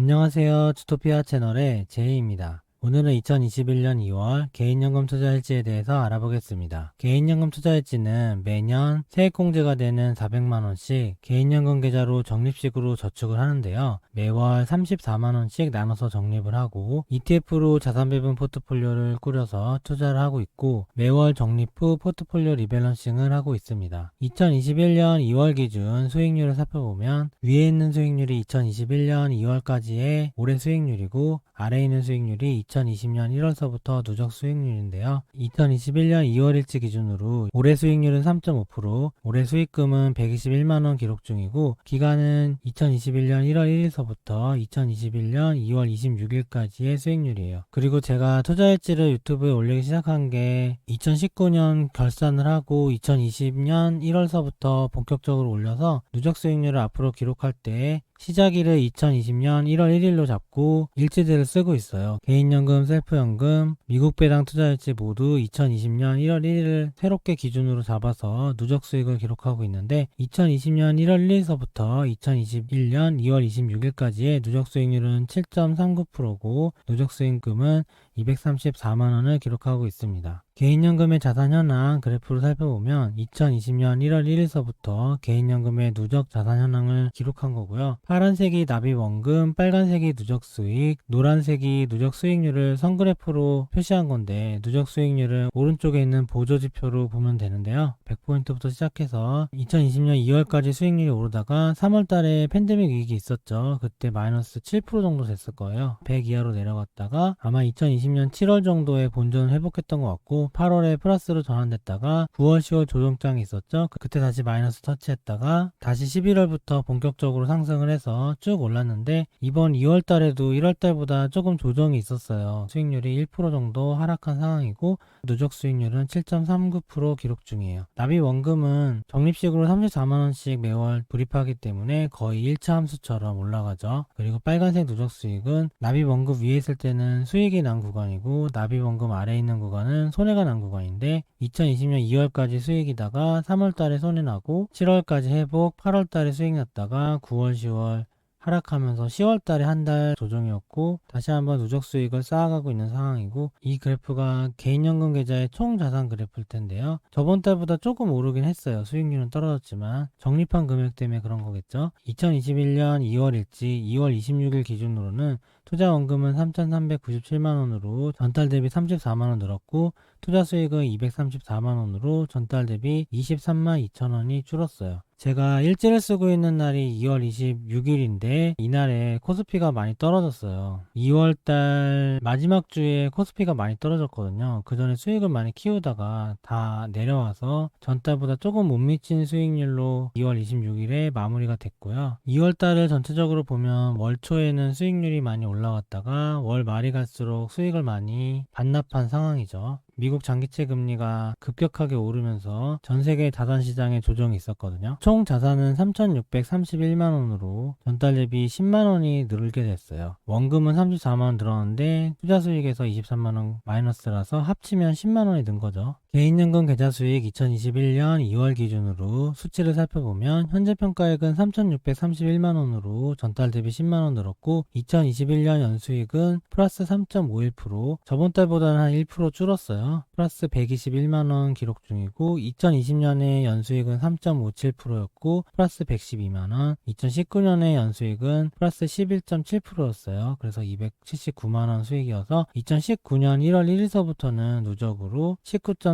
안녕하세요. 주토피아 채널의 제이입니다. 오늘은 2021년 2월 개인연금 투자일지에 대해서 알아보겠습니다. 개인연금 투자일지는 매년 세액공제가 되는 400만원씩 개인연금 계좌로 적립식으로 저축을 하는데요. 매월 34만원씩 나눠서 적립을 하고 ETF로 자산배분 포트폴리오를 꾸려서 투자를 하고 있고 매월 적립 후 포트폴리오 리밸런싱을 하고 있습니다. 2021년 2월 기준 수익률을 살펴보면 위에 있는 수익률이 2021년 2월까지의 올해 수익률이고 아래에 있는 수익률이 2020년 1월서부터 누적 수익률인데요. 2021년 2월일치 기준으로 올해 수익률은 3.5%, 올해 수익금은 121만원 기록 중이고 기간은 2021년 1월 1일서부터 2021년 2월 26일까지의 수익률이에요. 그리고 제가 투자 일지를 유튜브에 올리기 시작한 게 2019년 결산을 하고 2020년 1월서부터 본격적으로 올려서 누적 수익률을 앞으로 기록할 때 시작일을 2020년 1월 1일로 잡고 일지들을 쓰고 있어요. 개인연금, 셀프연금, 미국 배당 투자일지 모두 2020년 1월 1일을 새롭게 기준으로 잡아서 누적 수익을 기록하고 있는데 2020년 1월 1일서부터 2021년 2월 26일까지의 누적 수익률은 7.39%고 누적 수익금은 234만 원을 기록하고 있습니다. 개인연금의 자산 현황 그래프를 살펴보면 2020년 1월 1일서부터 개인연금의 누적 자산 현황을 기록한 거고요. 파란색이 납입 원금, 빨간색이 누적 수익, 노란색이 누적 수익률을 선그래프로 표시한 건데 누적 수익률은 오른쪽에 있는 보조 지표로 보면 되는데요. 100포인트부터 시작해서 2020년 2월까지 수익률이 오르다가 3월 달에 팬데믹 위기 있었죠. 그때 마이너스 7% 정도 됐을 거예요. 100 이하로 내려갔다가 아마 2020년 7월 정도에 본전을 회복했던 것 같고 8월에 플러스로 전환됐다가 9월, 10월 조정장이 있었죠. 그- 그때 다시 마이너스 터치했다가 다시 11월부터 본격적으로 상승을 해서 쭉 올랐는데 이번 2월 달에도 1월 달보다 조금 조정이 있었어요. 수익률이 1% 정도 하락한 상황이고 누적 수익률은 7.39% 기록 중이에요. 납입 원금은 적립식으로 34만원씩 매월 불입하기 때문에 거의 1차 함수처럼 올라가죠. 그리고 빨간색 누적 수익은 납입 원금 위에 있을 때는 수익이 난 구간이고 납입 원금 아래에 있는 구간은 손해가 난 구간인데 2020년 2월까지 수익이다가 3월 달에 손해 나고 7월까지 회복, 8월 달에 수익 났다가 9월, 10월 하락하면서 10월 달에 한 달 조정이었고 다시 한번 누적 수익을 쌓아가고 있는 상황이고 이 그래프가 개인연금 계좌의 총 자산 그래프일 텐데요. 저번 달보다 조금 오르긴 했어요. 수익률은 떨어졌지만 적립한 금액 때문에 그런 거겠죠. 2021년 2월일지 2월 26일 기준으로는 투자 원금은 3,397만 원으로 전달 대비 34만 원 늘었고 투자 수익은 234만 원으로 전달 대비 23만 2천 원이 줄었어요. 제가 일지를 쓰고 있는 날이 2월 26일인데 이날에 코스피가 많이 떨어졌어요. 2월달 마지막 주에 코스피가 많이 떨어졌거든요. 그 전에 수익을 많이 키우다가 다 내려와서 전달보다 조금 못 미친 수익률로 2월 26일에 마무리가 됐고요. 2월달을 전체적으로 보면 월 초에는 수익률이 많이 올라갔다가 월 말이 갈수록 수익을 많이 반납한 상황이죠. 미국 장기채 금리가 급격하게 오르면서 전 세계 자산 시장에 조정이 있었거든요. 총 자산은 3,631만 원으로 전달 대비 10만 원이 늘게 됐어요. 원금은 34만 원 늘었는데 투자 수익에서 23만 원 마이너스라서 합치면 10만 원이 는 거죠. 개인연금 계좌 수익 2021년 2월 기준으로 수치를 살펴보면 현재 평가액은 3,631만 원으로 전달 대비 10만 원 늘었고 2021년 연수익은 플러스 3.51% 저번 달보다는 한 1% 줄었어요. 플러스 121만 원 기록 중이고 2020년에 연수익은 3.57%였고 플러스 112만 원 2019년에 연수익은 플러스 11.7%였어요. 그래서 279만 원 수익이어서 2019년 1월 1일서부터는 누적으로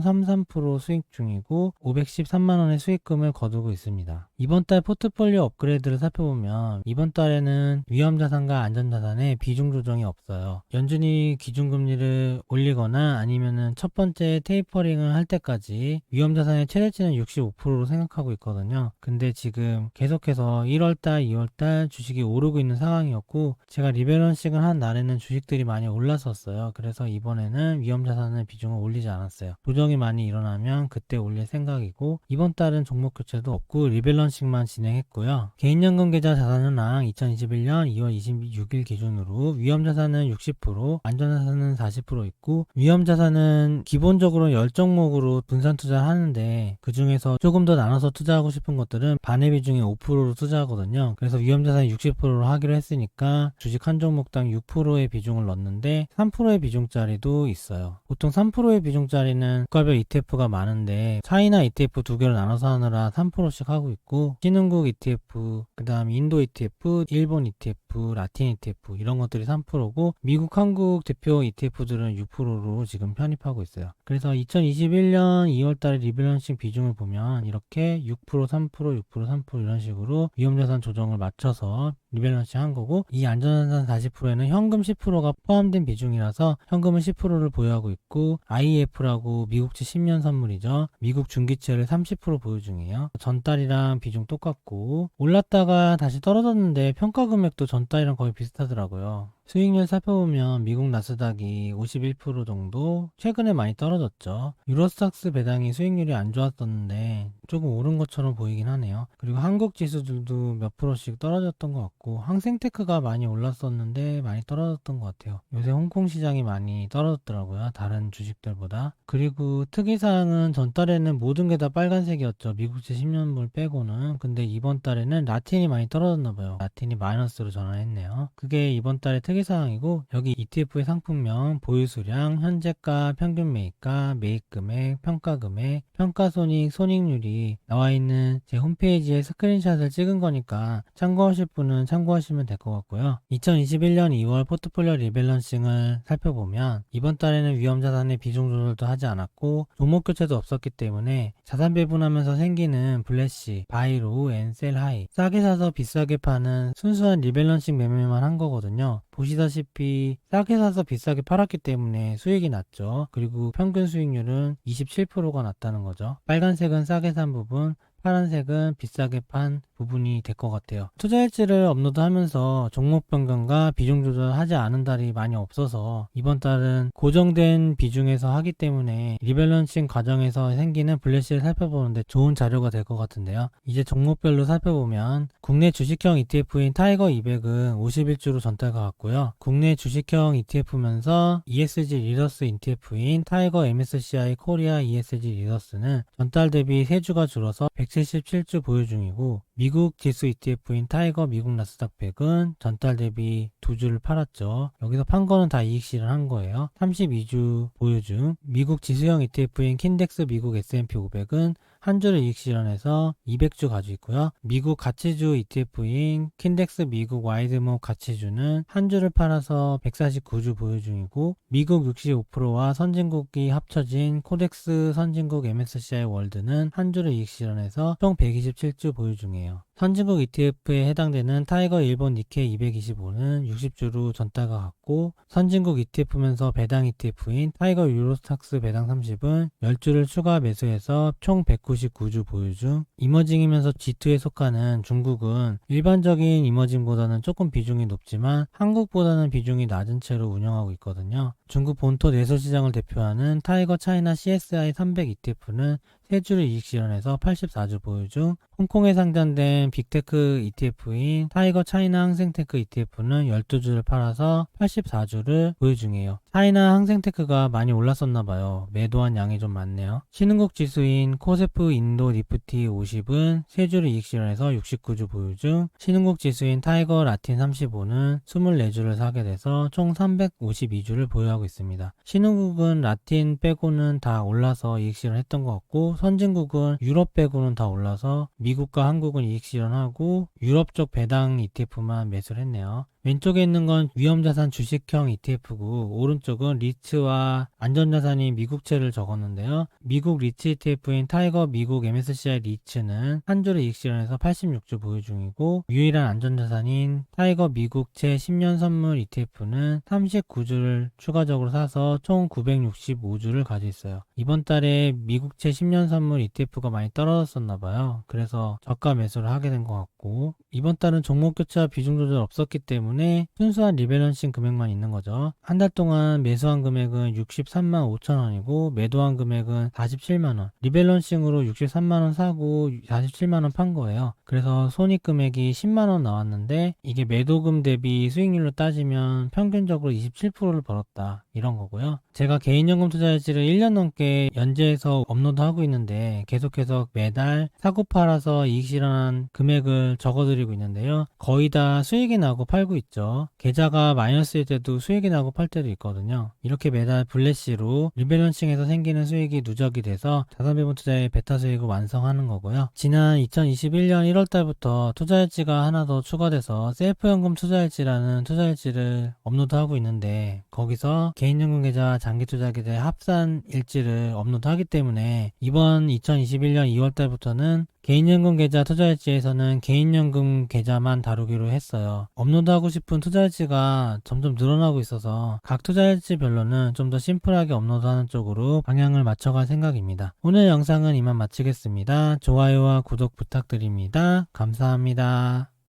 19.33% 수익 중이고 513만 원의 수익금을 거두고 있습니다. 이번 달 포트폴리오 업그레이드를 살펴보면 이번 달에는 위험자산과 안전자산에 비중 조정이 없어요. 연준이 기준금리를 올리거나 아니면은 첫 번째 테이퍼링을 할 때까지 위험자산의 최대치는 65%로 생각하고 있거든요. 근데 지금 계속해서 1월달, 2월달 주식이 오르고 있는 상황이었고 제가 리밸런싱을 한 날에는 주식들이 많이 올랐었어요. 그래서 이번에는 위험자산의 비중을 올리지 않았어요. 조정이 많이 일어나면 그때 올릴 생각이고 이번 달은 종목 교체도 없고 리밸런싱 만 진행했고요. 개인연금 계좌 자산현황 2021년 2월 26일 기준으로 위험 자산은 60%, 안전 자산은 40% 있고 위험 자산은 기본적으로 10종목으로 분산 투자하는데 그 중에서 조금 더 나눠서 투자하고 싶은 것들은 반의 비중이 5%로 투자하거든요. 그래서 위험 자산이 60%로 하기로 했으니까 주식 한 종목당 6%의 비중을 넣었는데 3%의 비중짜리도 있어요. 보통 3%의 비중짜리는 국가별 ETF가 많은데 차이나 ETF 두 개로 나눠서 하느라 3%씩 하고 있고 신흥국 ETF, 그 다음 인도 ETF, 일본 ETF, 라틴 ETF 이런 것들이 3%고 미국, 한국 대표 ETF들은 6%로 지금 편입하고 있어요. 그래서 2021년 2월달에 리밸런싱 비중을 보면 이렇게 6%, 3%, 6%, 3% 이런 식으로 위험자산 조정을 맞춰서 리밸런싱 한 거고 이 안전자산 40%에는 현금 10%가 포함된 비중이라서 현금은 10%를 보유하고 있고 IEF라고 미국채 10년 선물이죠. 미국 중기채를 30% 보유 중이에요. 전달이랑 비중 똑같고 올랐다가 다시 떨어졌는데 평가 금액도 전달이랑 거의 비슷하더라고요. 수익률 살펴보면 미국 나스닥이 51% 정도 최근에 많이 떨어졌죠. 유로스탁스 배당이 수익률이 안 좋았었는데 조금 오른 것처럼 보이긴 하네요. 그리고 한국 지수들도 몇 프로씩 떨어졌던 것 같고 항생테크가 많이 올랐었는데 많이 떨어졌던 것 같아요. 요새 홍콩 시장이 많이 떨어졌더라고요. 다른 주식들보다. 그리고 특이사항은 전달에는 모든 게 다 빨간색이었죠. 미국채 10년물 빼고는. 근데 이번 달에는 라틴이 많이 떨어졌나 봐요. 라틴이 마이너스로 전환했네요. 그게 이번 달의 특이 사항이고 여기 ETF의 상품명, 보유수량, 현재가, 평균 매입가, 매입금액, 평가금액, 평가손익, 손익률이 나와 있는 제 홈페이지에 스크린샷을 찍은 거니까 참고하실 분은 참고하시면 될 것 같고요. 2021년 2월 포트폴리오 리밸런싱을 살펴보면 이번 달에는 위험자산의 비중 조절도 하지 않았고 종목 교체도 없었기 때문에 자산 배분하면서 생기는 블래시, 바이로, 엔셀, 하이 싸게 사서 비싸게 파는 순수한 리밸런싱 매매만 한 거거든요. 보시다시피 싸게 사서 비싸게 팔았기 때문에 수익이 났죠. 그리고 평균 수익률은 27%가 났다는 거죠. 빨간색은 싸게 산 부분, 파란색은 비싸게 판 부분이 될 것 같아요. 투자 일지를 업로드하면서 종목 변경과 비중 조절하지 않은 달이 많이 없어서 이번 달은 고정된 비중에서 하기 때문에 리밸런싱 과정에서 생기는 블래시를 살펴보는데 좋은 자료가 될 것 같은데요. 이제 종목별로 살펴보면 국내 주식형 ETF인 타이거 200은 51주로 전달가 같고요. 국내 주식형 ETF면서 ESG 리더스 ETF인 타이거 MSCI 코리아 ESG 리더스는 전달 대비 3주가 줄어서 177주 보유 중이고 미국 지수 ETF인 타이거 미국 나스닥 100은 전달 대비 두 주를 팔았죠. 여기서 판 거는 다 이익 실현한 거예요. 32주 보유 중 미국 지수형 ETF인 킨덱스 미국 S&P 500은 한 주를 이익 실현해서 200주 가지고 있고요. 미국 가치주 ETF인 킨덱스 미국 와이드모 가치주는 한 주를 팔아서 149주 보유 중이고 미국 65%와 선진국이 합쳐진 코덱스 선진국 MSCI 월드는 한 주를 이익 실현해서 총 127주 보유 중이에요. 선진국 ETF에 해당되는 타이거 일본 니케 225는 60주로 전달가 같고 선진국 ETF면서 배당 ETF인 타이거 유로스탁스 배당 30은 10주를 추가 매수해서 총 199주 보유 중 이머징이면서 G2에 속하는 중국은 일반적인 이머징보다는 조금 비중이 높지만 한국보다는 비중이 낮은 채로 운영하고 있거든요. 중국 본토 내수시장을 대표하는 타이거 차이나 CSI 300 ETF는 3주를 이익 실현해서 84주 보유 중 홍콩에 상장된 빅테크 ETF인 타이거 차이나 항생테크 ETF는 12주를 팔아서 84주를 보유 중이에요. 차이나 항생테크가 많이 올랐었나 봐요. 매도한 양이 좀 많네요. 신흥국 지수인 코세프 인도 니프티 50은 3주를 이익 실현해서 69주 보유 중 신흥국 지수인 타이거 라틴 35는 24주를 사게 돼서 총 352주를 보유하고 있습니다. 신흥국은 라틴 빼고는 다 올라서 이익 실현했던 것 같고 선진국은 유럽 빼고는 다 올라서 미국과 한국은 이익 실현하고 유럽 쪽 배당 ETF만 매수를 했네요. 왼쪽에 있는 건 위험자산 주식형 ETF고 오른쪽은 리츠와 안전자산인 미국채를 적었는데요. 미국 리츠 ETF인 타이거 미국 MSCI 리츠는 한 주를 이익 실현해서 86주 보유 중이고 유일한 안전자산인 타이거 미국채 10년 선물 ETF는 39주를 추가적으로 사서 총 965주를 가지고 있어요. 이번 달에 미국채 10년 선물 ETF가 많이 떨어졌었나 봐요. 그래서 저가 매수를 하게 된 것 같고 이번 달은 종목 교체와 비중 조절 없었기 때문에 때문에 순수한 리밸런싱 금액만 있는 거죠. 한 달 동안 매수한 금액은 63만 5천 원이고 매도한 금액은 47만 원. 리밸런싱으로 63만 원 사고 47만 원 판 거예요. 그래서 손익 금액이 10만 원 나왔는데 이게 매도금 대비 수익률로 따지면 평균적으로 27%를 벌었다. 이런 거고요. 제가 개인연금 투자일지를 1년 넘게 연재해서 업로드하고 있는데 계속해서 매달 사고 팔아서 이익 실현한 금액을 적어드리고 있는데요. 거의 다 수익이 나고 팔고 있죠. 계좌가 마이너스일 때도 수익이 나고 팔 때도 있거든요. 이렇게 매달 블래시로 리밸런싱에서 생기는 수익이 누적이 돼서 자산배분 투자의 베타 수익을 완성하는 거고요. 지난 2021년 1월 달부터 투자일지가 하나 더 추가돼서 셀프연금 투자일지라는 투자일지를 업로드하고 있는데 거기서 개인연금 계좌 장기 투자 계좌의 합산 일지를 업로드하기 때문에 이번 2021년 2월 달부터는 개인연금 계좌 투자일지에서는 개인연금 계좌만 다루기로 했어요. 업로드하고 싶은 투자일지가 점점 늘어나고 있어서 각 투자일지별로는 좀 더 심플하게 업로드하는 쪽으로 방향을 맞춰갈 생각입니다. 오늘 영상은 이만 마치겠습니다. 좋아요와 구독 부탁드립니다. 감사합니다.